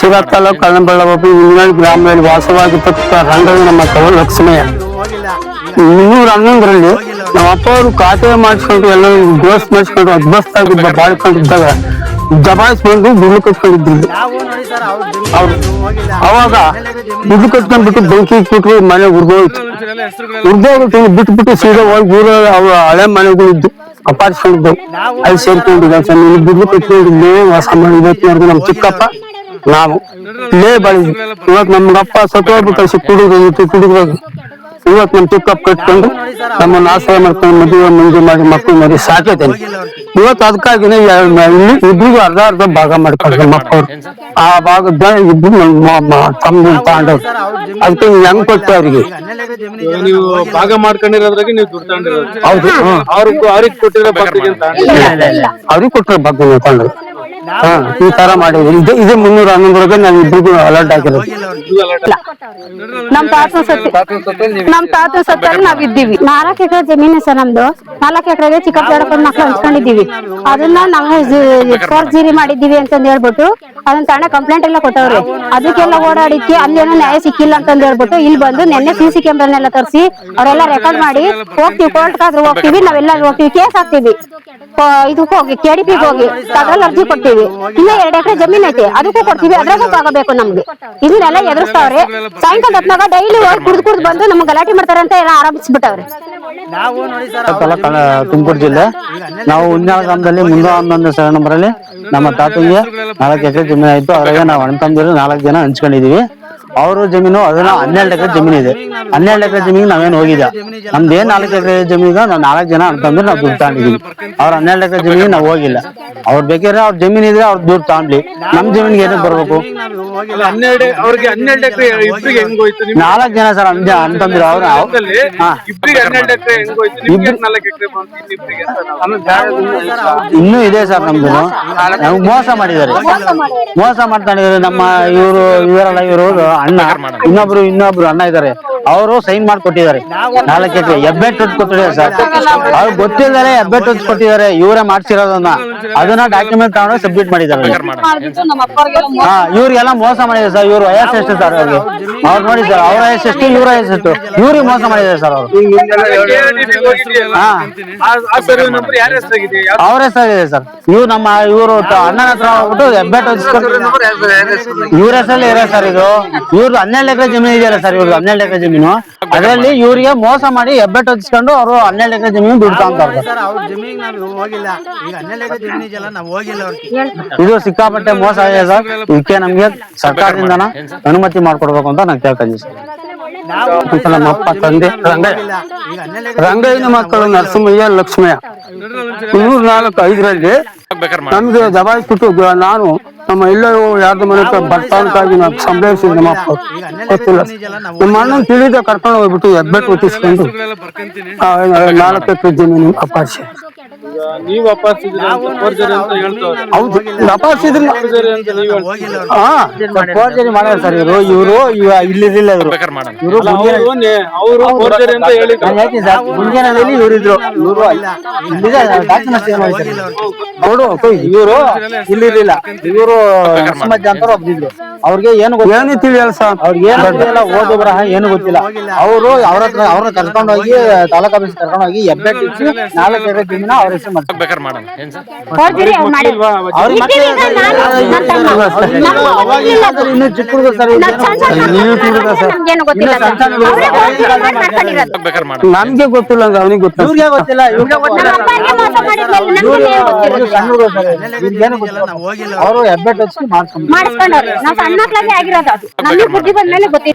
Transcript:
ಶಿರಾ ತಾಲೂಕು ಕಳ್ಳಂಬಳ್ಳ ಒಬ್ಬ ಇಂಗ್ಲೆಂಡ್ ಗ್ರಾಮದಲ್ಲಿ ವಾಸವಾಗಿದ್ದ ರಂಗಯ್ಯ ನಮ್ಮ ತವ ಲಕ್ಷ್ಮಯ್ಯ ಇನ್ನೂರ ಹನ್ನೊಂದರಲ್ಲಿ ನಮ್ಮ ಅಪ್ಪ ಅವರು ಖಾತೆ ಮಾಡಿಸ್ಕೊಂಡು ಎಲ್ಲರೂ ಗೋಸ್ ಮಾಡಿಸ್ಕೊಂಡು ಅದ್ಭಸ್ತಾಗಿದ್ದ ಬಾಳ್ಕೊಂಡಿದ್ದಾಗ ಜಮಾಯಿಸ್ ಬಂದು ದುಡ್ಡು ಕಟ್ಕೊಂಡಿದ್ರು. ಅವ್ರು ಅವಾಗ ದುಡ್ಡು ಕಟ್ಕೊಂಡ್ಬಿಟ್ಟು ಬೆಂಕಿ ಇಟ್ಬಿಟ್ರು ಮನೆ ಉರ್ದೋಯ್ತು. ಉರ್ದೋಗ್ಬಿಟ್ಟು ಬಿಟ್ಟು ಬಿಟ್ಟು ಸೀದಾ ಹೋಗಿ ಊರ ಅವ್ರ ಹಳೆ ಮನೆಗಳು ಇದ್ದು ಅಪಾರ್ಸ್ಕೊಂಡಿದ್ದವು ಅಲ್ಲಿ ಸೇರ್ಕೊಂಡಿದ್ದ. ದುಡ್ಡು ಕಟ್ಕೊಂಡಿದ್ದೆ ವಾಸ ಮಾಡಿ ಇವತ್ತಿನವರೆಗೂ ನಮ್ಮ ಚಿಕ್ಕಪ್ಪ. ನಾವು ಲೇ ಬಳಿ ಇವತ್ತು ನಮ್ಗಪ್ಪ ಸತ್ತೋಗ್ಬಿಟ್ಟು ಕಳ್ಸಿ ಕುಡಿದು ಕುಡಿದು ಇವತ್ತು ನಮ್ಮ ಚಿಕ್ಕಪ್ಪ ಕಟ್ಕೊಂಡು ನಮ್ಮನ್ನ ಆಶ್ರಯ ಮಾಡ್ಕೊಂಡು ಮದುವೆ ಮುಂದೆ ಮಾಡಿ ಮಕ್ಕಳು ಮರಿ ಸಾಕೈತೇನೆ ಇವತ್ತು ಅದಕ್ಕಾಗಿನೇ ಇಲ್ಲಿ ಇಬ್ಬರಿಗೂ ಅರ್ಧ ಅರ್ಧ ಭಾಗ ಮಾಡ್ಕೊಂಡು ಮಕ್ಕಳು ಆ ಭಾಗದ ಇಬ್ರು ತಮ್ಮ ತಗೊಂಡವ್ರು ಅದಕ್ಕೆ ಹೆಂಗ್ ಕೊಟ್ಟು ಅವ್ರಿಗೆ? ನೀವು ಭಾಗ ಮಾಡ್ಕೊಂಡಿರೋದ್ರಾಗೆ ನೀವು ದುಡ್ಡು ಹೌದು. ಅವ್ರಿಗೆ ಅವ್ರಿಗೆ ಕೊಟ್ಟಿರೋ ಅಂತ. ಅವ್ರಿಗೆ ಕೊಟ್ಟರೆ ಭಾಗ ತಗೊಂಡ್ರು ಈ ತರ ಮಾಡಿದ್ವಿ. ಇದು ಇದು ಮುನ್ನೂರ ಹನ್ನೊಂದರೊಳಗೆ ನಾನು ಇಬ್ರಿಗೂ ಅಲರ್ಟ್ ಆಗಿರೋದು ನಮ್ ತಾತ ಸತ್ತಿ ನಮ್ ತಾತ ಸತ್ತಲ್ಲಿ ನಾವ್ ಇದ್ದೀವಿ. ನಾಲ್ಕು ಎಕರೆ ಜಮೀನು ಸರ್ ನಮ್ದು. ನಾಲ್ಕು ಎಕರೆಗೆ ಚಿಕ್ಕಪ್ಪ ದೊಡ್ಡಪ್ಪ ಮಕ್ಳು ಹಂಚ್ಕೊಂಡಿದ್ದೀವಿ. ಅದನ್ನ ನಾವು ಫೋರ್ಜರಿ ಮಾಡಿದ್ದೀವಿ ಅಂತಂದ್ ಹೇಳ್ಬಿಟ್ಟು ಅದನ್ನ ತಾಣ ಕಂಪ್ಲೇಂಟ್ ಎಲ್ಲ ಕೊಟ್ಟವ್ರೆ. ಅದಕ್ಕೆಲ್ಲ ಓಡಾಡಿಕ್ಕೆ ಅಲ್ಲೇನೋ ನ್ಯಾಯ ಸಿಕ್ಕಿಲ್ಲ ಅಂತಂದ್ ಹೇಳ್ಬಿಟ್ಟು ಇಲ್ಲಿ ಬಂದು ನಿನ್ನೆ ಸಿ ಸಿ ಕ್ಯಾಮ್ರಾನೆಲ್ಲ ತರಿಸಿ ಅವರೆಲ್ಲ ರೆಕಾರ್ಡ್ ಮಾಡಿ ಹೋಗ್ತೀವಿ ಕೋರ್ಟ್ ಆದ್ರೂ ಹೋಗ್ತೀವಿ ನಾವೆಲ್ಲ ಹೋಗ್ತೀವಿ ಕೇಸ್ ಹಾಕ್ತೀವಿ ಇದಕ್ಕೆ ಹೋಗಿ ಕೆಡಿಪಿಗೆ ಹೋಗಿ ಅದ್ರಲ್ಲಿ ಅರ್ಜಿ ಕೊಡ್ತೀವಿ. ಇನ್ನ ಎರಡ್ ಎಕರೆ ಜಮೀನ್ ಐತೆ, ಅದಕ್ಕೂ ಕೊಡ್ತೀವಿ, ಅದ್ರಾಗೂ ತಗೋಬೇಕು ನಮ್ಗೆ. ಇದನ್ನೆಲ್ಲ ಎದುರಿಸ್ತಾವ್ರೆ. ಸಾಯಂಕಾಲ ಹೊತ್ನಾಗ ಡೈಲಿ ಹೋಗಿ ಕುಡ್ದು ಕುಡ್ದು ಬಂದು ನಮ್ಗೆ ಗಲಾಟೆ ಮಾಡ್ತಾರೆ ಅಂತ ಎಲ್ಲ ಆರಂಭಿಸ್ಬಿಟ್ಟವ್ರೆ. ತುಮಕೂರು ಜಿಲ್ಲೆ. ನಾವು ಉನ್ಯಾಳ ಗ್ರಾಮದಲ್ಲಿ, ಮುಂದೆ ಹನ್ನೊಂದು ನಂಬರ್ ನಂಬರಲ್ಲಿ ನಮ್ಮ ತಾತಂಗೆ ನಾಲ್ಕು ಎಕರೆ ಜಮೀನು ಆಯ್ತು. ಅವ್ರಿಗೆ ನಾವು ಅಣ್ಣ ತಮ್ಮದಿರು ನಾಲ್ಕು ಜನ ಹಂಚ್ಕೊಂಡಿದೀವಿ. ಅವ್ರ ಜಮೀನು ಅದನ್ನ ಹನ್ನೆರಡು ಎಕರೆ ಜಮೀನು ಇದೆ. ಹನ್ನೆರಡು ಎಕರೆ ಜಮೀನಿಗೆ ನಾವೇನು ಹೋಗಿದ್ದ ನಮ್ದು ಏನ್ ನಾಲ್ಕು ಎಕರೆ ಜಮೀನು ನಾವು ನಾಲ್ಕು ಜನ ಅಂತಂದ್ರೆ ನಾವು ದುಡ್ಡು ತಗೊಂಡಿದೀವಿ ಅವ್ರ ಹನ್ನೆರಡು ಎಕರೆ ಜಮೀನಿಗೆ ನಾವು ಹೋಗಿಲ್ಲ. ಅವ್ರು ಬೇಕಾದ್ರೆ ಅವ್ರ ಜಮೀನು ಇದ್ರೆ ಅವ್ರ ದುಡ್ಡು ತಗೊಂಡ್ಲಿ ನಮ್ ಜಮೀನಿಗೆ ಏನಕ್ಕೆ ಬರ್ಬೇಕು? ಹನ್ನೆರಡು ಅವ್ರಿಗೆ ಹನ್ನೆರಡು ಎಕರೆ ಇಬ್ರಿಗೆ ಹೆಂಗ್ ಹೋಯ್ತು ನಿಮ್ಗೆ? ನಾಲ್ಕು ಜನ ಸರ್ ಅಂದ ಅಂತಂದ್ರೆ ಅವ್ರು ಅವ್ರ ಹಾ. ಇಬ್ರಿಗೆ ಹನ್ನೆರಡು ಎಕರೆ ಹೆಂಗ್ ಹೋಯ್ತು? ನಿಮ್ಗೆ ನಾಲ್ಕು ಎಕರೆ ಬಂತು ಇಬ್ರಿಗೆ ಅಂತ ನಾವು ಇನ್ನೂ ಇದೆ ಸರ್ ನಮ್ದು. ನಮ್ಗೆ ಮೋಸ ಮಾಡಿದ್ದಾರೆ. ಮೋಸ ಮಾಡ್ಕೊಂಡಿದ್ದಾರೆ ನಮ್ಮ ಇವರು ಇವರಲ್ಲ ಇವರು ಅಣ್ಣ ಇನ್ನೊಬ್ರು ಇನ್ನೊಬ್ರು ಅಣ್ಣ ಇದ್ದಾರೆ ಅವರು ಸೈನ್ ಮಾಡ್ಕೊಟ್ಟಿದ್ದಾರೆ. ನಾಲ್ಕು ಎಕರೆ ಹೊತ್ತು ಕೊಟ್ಟಿದ್ದಾರೆ ಸರ್. ಅವ್ರು ಎಬ್ಬೆಟ್ ಹೊತ್ತು ಕೊಟ್ಟಿದ್ದಾರೆ ಇವರೇ ಮಾಡ್ಸಿರೋದನ್ನ. ಅದನ್ನ ಡಾಕ್ಯುಮೆಂಟ್ ತಗೊಂಡು ಸಬ್ಮಿಟ್ ಮಾಡಿದ್ದಾರೆ. ಹಾ, ಇವ್ರಿಗೆಲ್ಲ ಮೋಸ ಮಾಡಿದ್ದಾರೆ ಸರ್. ಇವ್ರ ವಯಸ್ಸು ಎಷ್ಟು ಸರ್ ಅವ್ರಿಗೆ. ಅವ್ರು ನೋಡಿ ಸರ್, ಅವ್ರ ವಯಸ್ಸು ಎಷ್ಟು ಇವ್ರ ವಯಸ್ಸು ಎಷ್ಟು ಇವ್ರಿಗೆ ಮೋಸ ಮಾಡಿದ್ದಾರೆ ಸರ್ ಅವರು. ಅವ್ರ ಹೆಸರಾಗಿದೆ ಸರ್. ಇವ್ರು ನಮ್ಮ, ಇವರು ಅಣ್ಣನ ಹತ್ರ ಹೋಗ್ಬಿಟ್ಟು ಹೆಬ್ಬೆಟ್ ಇವ್ರ ಹೆಸರಲ್ಲಿ ಇರೋ ಸರ್ ಇದು. ಇವ್ರದ್ದು ಹನ್ನೆರಡು ಎಕರೆ ಜಮೀನು ಇದೆಯಲ್ಲ ಸರ್ ಇವ್ರದ್ದು ಹನ್ನೆರಡು ಎಕರೆ ಜಮೀನು. ಅದರಲ್ಲಿ ಇವ್ರಿಗೆ ಮೋಸ ಮಾಡಿ ಹೆಬ್ಬೆಟ್ ಹಚ್ಕೊಂಡು ಅವರು ಹನ್ನೆರಡು ಎಕರೆ ಜಮೀನು ದುಡ್ಡು ಅಂತಾರೆ ಸರ್ ಅವ್ರ ಜಮೀನ್ ನಾವು ಹೋಗಿಲ್ಲ. ಈಗ ಹನ್ನೆರಡು ಎಕರೆ ಜಮೀನ್ ಇದೆಯಲ್ಲ ನಾವು ಹೋಗಿಲ್ಲ ಅವ್ರಿಗೆ. ಇದು ಸಿಕ್ಕಾಪಟ್ಟೆ ಮೋಸ ಆಗಿದೆ ಸರ್. ಇದಕ್ಕೆ ನಮ್ಗೆ ಸರ್ಕಾರದಿಂದ ಅನುಮತಿ ಮಾಡ್ಕೊಡ್ಬೇಕು ಅಂತ ನಾನು ಕೇಳ್ಕೊಂಡ್ವಿ ಸರ್. ನಮ್ಮ ಅಪ್ಪ ತಂದೆ ರಂಗಯ್ಯ. ರಂಗಯ್ಯನ ಮಕ್ಕಳು ನರಸಿಂಹಯ್ಯ ಲಕ್ಷ್ಮಯ್ಯ. ಇನ್ನೂರ ನಾಲ್ಕು ಐದರಲ್ಲಿ ನಮ್ಗೆ ದಬಾಯಿಸ್ಬಿಟ್ಟು ನಾನು ನಮ್ಮ ಇಲ್ಲ ಯಾರ್ದು ಮನೆ ಬರ್ತಾ ನಾವು ಸಂಭ್ರಮಿಸಿದ್ವಿ ನಮ್ಮ ಅಪ್ಪ. ಗೊತ್ತಿಲ್ಲ. ನಮ್ಮ ಅಣ್ಣನ ತಿಳಿದ ಕರ್ಕೊಂಡು ಹೋಗ್ಬಿಟ್ಟು ಎದ್ಬೇಕು ಒತ್ತಿಸ್ಕೊಂಡು ನಾಲ್ಕು ಜಮೀನು ಅಪಾರ್ಸಿ ನೀವು ಅಪಾರ್ಸಿದ್ರೆ ಅಂತ ಹೇಳ್ತಾರೆ. ಹೌದು. ಹಾ ಫೋರ್ಜರಿ ಮಾಡ್ಯಾರ ಸರ್ ಇವರು. ಇವರು ಇಲ್ಲಿರಲಿಲ್ಲ ಇವರು. ಇವರು ಅವರು ಫೋರ್ಜರಿ ಅಂತ ಹೇಳಿದ್ರು. ಇವರು ಇದ್ರು. ಇವರು ಇಲ್ಲಿದೆ ಡಾಕ್ಯುಮೆಂಟ್ಸ್ ಏನು ಮಾಡಿದ್ದಾರೆ ನೋಡು ಇವರು ಇಲ್ಲಿರ್ಲಿಲ್ಲ ಇವರು ನರಸಿಂಹಜ್ಜ ಅಂತ ಒಬ್ಬಿದ್ರು ಅವ್ರಿಗೆ ಏನು ಗೊತ್ತಿಲ್ಲ. ಏನು ತಿಳಿಯಲ್ಲ ಸರ್? ಅವ್ರಿಗೆ ಏನು ಗೊತ್ತಿಲ್ಲ ಓದು ಬರಹ ಏನು ಗೊತ್ತಿಲ್ಲ. ಅವರು ಅವ್ರ ಹತ್ರ ಅವ್ರನ್ನ ಕರ್ಕೊಂಡು ಹೋಗಿ ತಾಲೂಕ್ ಆಫೀಸ್ ಕರ್ಕೊಂಡು ಹೋಗಿ ಎಬ್ಬೆಟ್ ಇಚ್ಚಿ ನಾಲ್ಕು ಎಕರೆ ಜಮೀನ ಅವ್ರ ಹೆಸರು ಮಾಡ್ತಾರೆ. ಅವ್ರು ಮಾಡಿ. ಅವ್ರಿಗೆ ಮತ್ತೆ ಇನ್ನೂ ಚಿಕ್ಕ ಸರ್ ಇವ್ರು ನೀವು ತಿಳಿದ ಸರ್ ನಮ್ಗೇನು ಗೊತ್ತಿಲ್ಲ ಅವ್ರೇ ಮಾಡಿ ಮಾಡ್ಕೊಂಡಿರೋದು. ನಮ್ಗೆ ಗೊತ್ತಿಲ್ಲ ಅಂದ್ರೆ ಅವನಿಗೆ ಗೊತ್ತಿಲ್ಲ ಇವ್ರಿಗೆ ಗೊತ್ತಿಲ್ಲ ಇವ್ರಿಗೆ ನಮ್ಮ ಅಪ್ಪಗೆ ಮೋಸ ಮಾಡಿದ್ಮೇಲೆ ನಮ್ಗೆ ಏನ್ ಗೊತ್ತಿಲ್ಲ. ಅವರು ಮಾಡ್ಕೊಂಡು ಮಾಡಿಸ್ಕೊಂಡವ್ರೆ ನಾವು ಸಣ್ಣ ಮಕ್ಳಾಗೆ ಆಗಿರೋದು ಅದು ನಮ್ಗೆ ಬುದ್ಧಿ ಬಂದ್ಮೇಲೆ ಗೊತ್ತಿತ್ತು